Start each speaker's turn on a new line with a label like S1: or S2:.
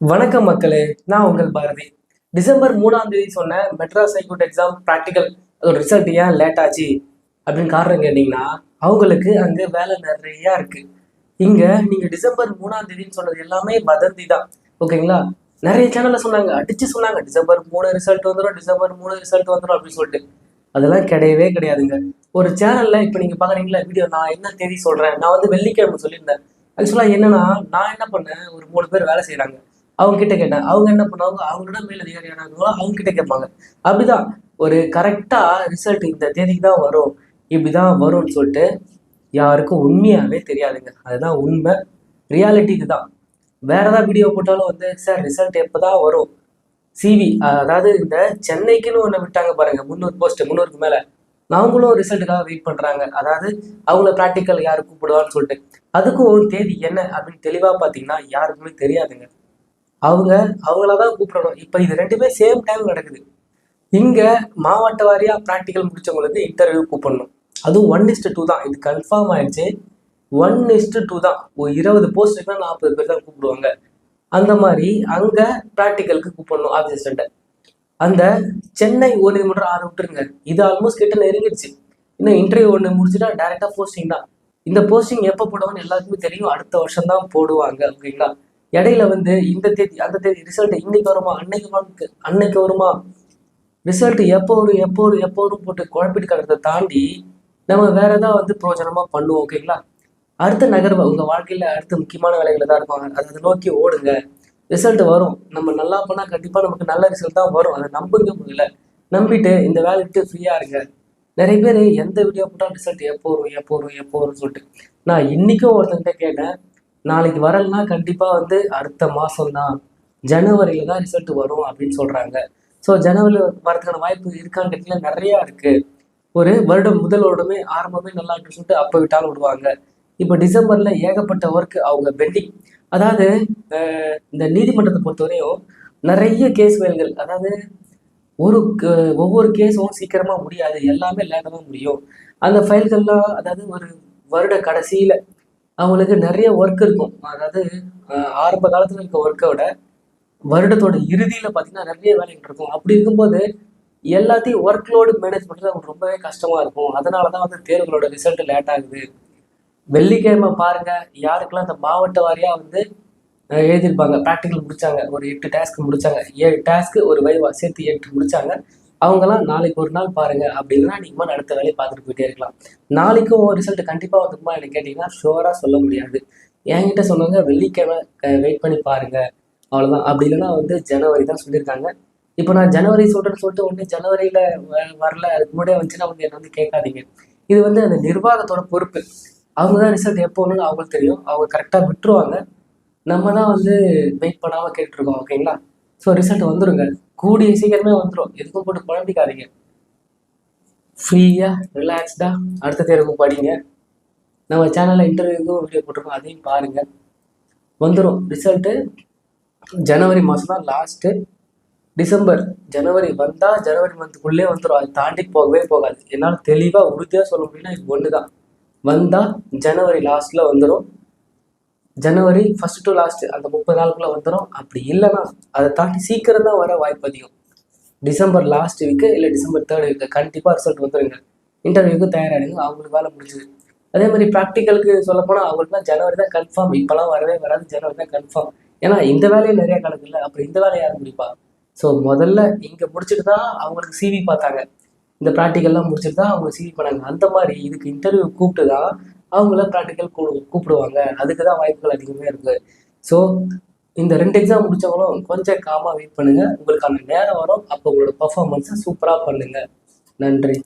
S1: வணக்கம் மக்களே நான் உங்கள் பாரதி. டிசம்பர் மூணாம் தேதி சொன்ன Madras high court exam practical அதோட ரிசல்ட் ஏன் லேட் ஆச்சு? அப்படின்னு காரணம் கேட்டிங்கன்னா அவங்களுக்கு அங்கே வேலை நிறையா இருக்கு. இங்க நீங்க டிசம்பர் மூணாம் தேதின்னு சொன்னது எல்லாமே வதந்தி தான். ஓகேங்களா? நிறைய சேனலில் சொன்னாங்க அடிச்சு சொன்னாங்க டிசம்பர் மூணு ரிசல்ட் வந்துடும் டிசம்பர் மூணு ரிசல்ட் வந்துடும் அப்படின்னு சொல்லிட்டு. அதெல்லாம் கிடையவே கிடையாதுங்க. ஒரு சேனலில் இப்போ நீங்கள் பார்க்குறீங்களா வீடியோ நான் என்ன தேதி சொல்கிறேன் நான் வந்து வெள்ளிக்கிழமை சொல்லியிருந்தேன். ஆக்சுவலா என்னன்னா நான் என்ன பண்ணேன்? ஒரு மூணு பேர் வேலை செய்கிறாங்க அவங்க கிட்ட கேட்டேன். அவங்க என்ன பண்ணுவாங்க அவங்களோட மேல் அதிகாரியானாங்களோ அவங்க கிட்ட கேட்பாங்க. அப்படிதான் ஒரு கரெக்டா ரிசல்ட் இந்த தேதிக்கு தான் வரும். இப்படிதான் வரும்னு சொல்லிட்டு யாருக்கும் உண்மையாவே தெரியாதுங்க. அதுதான் உண்மை. ரியாலிட்டி இதுதான். வேற ஏதாவது வீடியோ போட்டாலும் வந்து சார் ரிசல்ட் எப்பதான் வரும்? சிவி அதாவது இந்த சென்னைக்குன்னு ஒன்று விட்டாங்க பாருங்க முந்நூறு போஸ்ட் முந்நூறுக்கு மேலே. அவங்களும் ரிசல்ட்டுக்காக வெயிட் பண்ணுறாங்க அதாவது அவங்கள ப்ராக்டிக்கல் யார் கூப்பிடுவான்னு சொல்லிட்டு. அதுக்கும் ஒரு தேதி என்ன அப்படின்னு தெளிவாக பார்த்தீங்கன்னா யாருக்குமே தெரியாதுங்க. அவங்க அவங்கள தான் கூப்பிடணும். இப்போ இது ரெண்டுமே சேம் டைம் நடக்குது. இங்கே மாவட்ட வாரியாக ப்ராக்டிக்கல் முடிச்சவங்களுக்கு இன்டர்வியூ கூப்பிடணும். அதுவும் ஒன் இஸ்ட்டு டூ தான். இது கன்ஃபார்ம் ஆயிடுச்சு. ஒன் இஸ்டு டூ தான். ஒரு இருபது போஸ்ட்டுக்கு நாற்பது பேர் தான் கூப்பிடுவாங்க. அந்த மாதிரி அங்கே ப்ராக்டிக்கலுக்கு கூப்பிடணும் ஆஃபீஸர்கிட்ட அந்த சென்னை உயர்நீதிமன்றம் ஆறு விட்டுருங்க. இது ஆல்மோஸ்ட் கிட்ட நெருங்கிடுச்சு. இன்னும் இன்டர்வியூ ஒன்று முடிச்சுட்டா டேரெக்டாக போஸ்டிங் தான். இந்த போஸ்டிங் எப்போ போடுவாங்கன்னு எல்லாருக்குமே தெரியும். அடுத்த வருஷம் தான் போடுவாங்க ஓகேங்களா இடையில வந்து இந்த தேதி அந்த தேதி ரிசல்ட் இன்னைக்கு வருமா அன்னைக்கு வருமா அன்னைக்கு வருமா? ரிசல்ட் எப்போ வரும் எப்போ வரும் எப்போ வரும் போட்டு குழப்பிட்டு கிடக்கிறத தாண்டி நம்ம வேற ஏதாவது வந்து பிரோஜனமா பண்ணுவோம் ஓகேங்களா அடுத்த நகர்வு உங்க வாழ்க்கையில அடுத்த முக்கியமான வேலைகளை தான் இருப்பாங்க. அதை நோக்கி ஓடுங்க. ரிசல்ட் வரும். நம்ம நல்லா பண்ணா கண்டிப்பா நமக்கு நல்ல ரிசல்ட் தான் வரும். அதை நம்புங்க முதல்ல. நம்பிட்டு இந்த வேலையை விட்டு ஃப்ரீயா இருங்க. நிறைய பேர் எந்த வீடியோ போட்டாலும் ரிசல்ட் எப்போ வரும் எப்போ வரும் எப்போ வரும்னு சொல்லிட்டு. நான் இன்னைக்கும் ஒருத்தங்கிட்ட கேட்டேன். நாளைக்கு வரலன்னா கண்டிப்பாக வந்து அடுத்த மாதம் தான் ஜனவரியில் தான் ரிசல்ட் வரும் அப்படின்னு சொல்கிறாங்க ஸோ ஜனவரியில் வரதுக்கான வாய்ப்பு இருக்கான்னு நிறையா இருக்குது ஒரு வருடம் முதல் வருடமே ஆரம்பமே நல்லா இருக்குன்னு சொல்லிட்டு அப்போ விட்டாலும் விடுவாங்க. இப்போ டிசம்பரில் ஏகப்பட்ட ஒர்க் அவங்க பெண்டிங் அதாவது இந்த நீதிமன்றத்தை பொறுத்தவரையும் நிறைய கேஸ் ஃபைல்கள் அதாவது ஒரு ஒவ்வொரு கேஸும் சீக்கிரமாக முடியாது. எல்லாமே லேட்டாக தான் முடியும். அந்த ஃபைல்கள்லாம் அதாவது ஒரு வருட கடைசியில் அவங்களுக்கு நிறைய ஒர்க் இருக்கும். அதாவது ஆரம்ப காலத்தில் இருக்க ஒர்க்கை விட வருடத்தோட இறுதியில் பார்த்தீங்கன்னா நிறைய வேலைகள் இருக்கும். அப்படி இருக்கும்போது எல்லாத்தையும் ஒர்க் லோடு மேனேஜ் பண்ணுறது அவங்களுக்கு ரொம்பவே கஷ்டமாக இருக்கும். அதனால தான் வந்து தேர்வுகளோட ரிசல்ட் லேட் ஆகுது. வெள்ளிக்கிழமை பாருங்க யாருக்கெல்லாம் அந்த மாவட்ட வாரியாக வந்து எழுதியிருப்பாங்க? ப்ராக்டிக்கல் முடித்தாங்க ஒரு எட்டு டாஸ்க் முடித்தாங்க ஏழு டாஸ்க்கு ஒரு வைவா சேர்த்து எட்டு முடித்தாங்க அவங்கெல்லாம் நாளைக்கு ஒரு நாள் பாருங்க அப்படின்னா நீங்கள் அடுத்த வேலையை பார்த்துட்டு போயிட்டே இருக்கலாம். நாளைக்கும் ரிசல்ட் கண்டிப்பாக வந்துருமா எனக்கு கேட்டிங்கன்னா ஷுவராக சொல்ல முடியாது. என்கிட்ட சொன்னவங்க வெள்ளிக்கிழமை வெயிட் பண்ணி பாருங்க. அவ்வளோதான் அப்படி இல்லைன்னா வந்து ஜனவரி தான் சொல்லியிருக்காங்க. இப்போ நான் ஜனவரி சொல்கிறேன்னு சொல்லிட்டு ஒன்று ஜனவரியில் வ- வரல. அதுக்கு முன்னாடியே வந்துச்சுன்னா வந்து என்ன வந்து கேட்காதீங்க. இது வந்து அந்த நிர்வாகத்தோட பொறுப்பு. அவங்க தான் ரிசல்ட் எப்போ ஒன்று அவங்களுக்கு தெரியும். அவங்க கரெக்டாக விட்டுருவாங்க. நம்ம தான் வந்து வெயிட் பண்ணாமல் கேட்டுருக்கோம் ஓகேங்களா ஸோ ரிசல்ட் வந்துருங்க. கூடிய சீக்கிரமே வந்துடும் எதுக்கும் போட்டு குழம்பிக்காதீங்க. ஃப்ரீயாக ரிலாக்ஸ்டாக அடுத்த தேர்வுக்கு படிங்க. நம்ம சேனலில் இன்டர்வியூக்கும் வீடியோ போட்டிருக்கோம். அதையும் பாருங்க. வந்துடும் ரிசல்ட்டு ஜனவரி மாதம் தான் லாஸ்ட்டு டிசம்பர் ஜனவரி வந்தால் ஜனவரி மந்த்துக்குள்ளே வந்துடும் அதை தாண்டி போகவே போகாது. என்னால் தெளிவாக உறுதியாக சொல்ல முடியும்னா இது ஒன்று தான் வந்தால் ஜனவரி லாஸ்ட்டில் வந்துடும் ஜனவரி ஃபர்ஸ்ட் டு லாஸ்ட் அந்த முப்பது நாளுக்குள்ள வந்துடும் அப்படி இல்லைன்னா அதை தாண்டி சீக்கிரம் தான் வர வாய்ப்பு அதிகம். டிசம்பர் லாஸ்ட் வீக்கு இல்லை டிசம்பர் தேர்ட் வீக்கு கண்டிப்பாக ரிசல்ட் வந்துருங்க. இன்டர்வியூக்கு தயாராகிடுங்க அவங்களுக்கு வேலை முடிஞ்சுது. அதே மாதிரி ப்ராக்டிக்கலுக்கு சொல்ல போனால் அவங்களுக்குலாம் ஜனவரி தான் கன்ஃபார்ம் இப்போலாம் வரவே வராது ஜனவரி தான் கன்ஃபார்ம் ஏன்னா இந்த வேலையும் நிறைய கணக்கு இல்லை. அப்புறம் இந்த வேலையை யார் முடிப்பா? ஸோ முதல்ல இங்கே முடிச்சுட்டு தான் அவங்களுக்கு சிவி பார்த்தாங்க. இந்த ப்ராக்டிக்கல்லாம் முடிச்சுட்டு தான் அவங்க சிவி பண்ணாங்க. அந்த மாதிரி இதுக்கு இன்டர்வியூ கூப்பிட்டு தான் அவங்கள ப்ராக்டிக்கல் கூப்பிடுவாங்க. அதுக்கு தான் வாய்ப்புகள் அதிகமாக இருக்கு. ஸோ இந்த ரெண்டு எக்ஸாம் முடிச்சவங்களும் கொஞ்சம் காமாக வெயிட் பண்ணுங்க. உங்களுக்கான நேரம் வரும். அப்போ உங்களோட பர்ஃபார்மன்ஸை சூப்பராக பண்ணுங்க. நன்றி.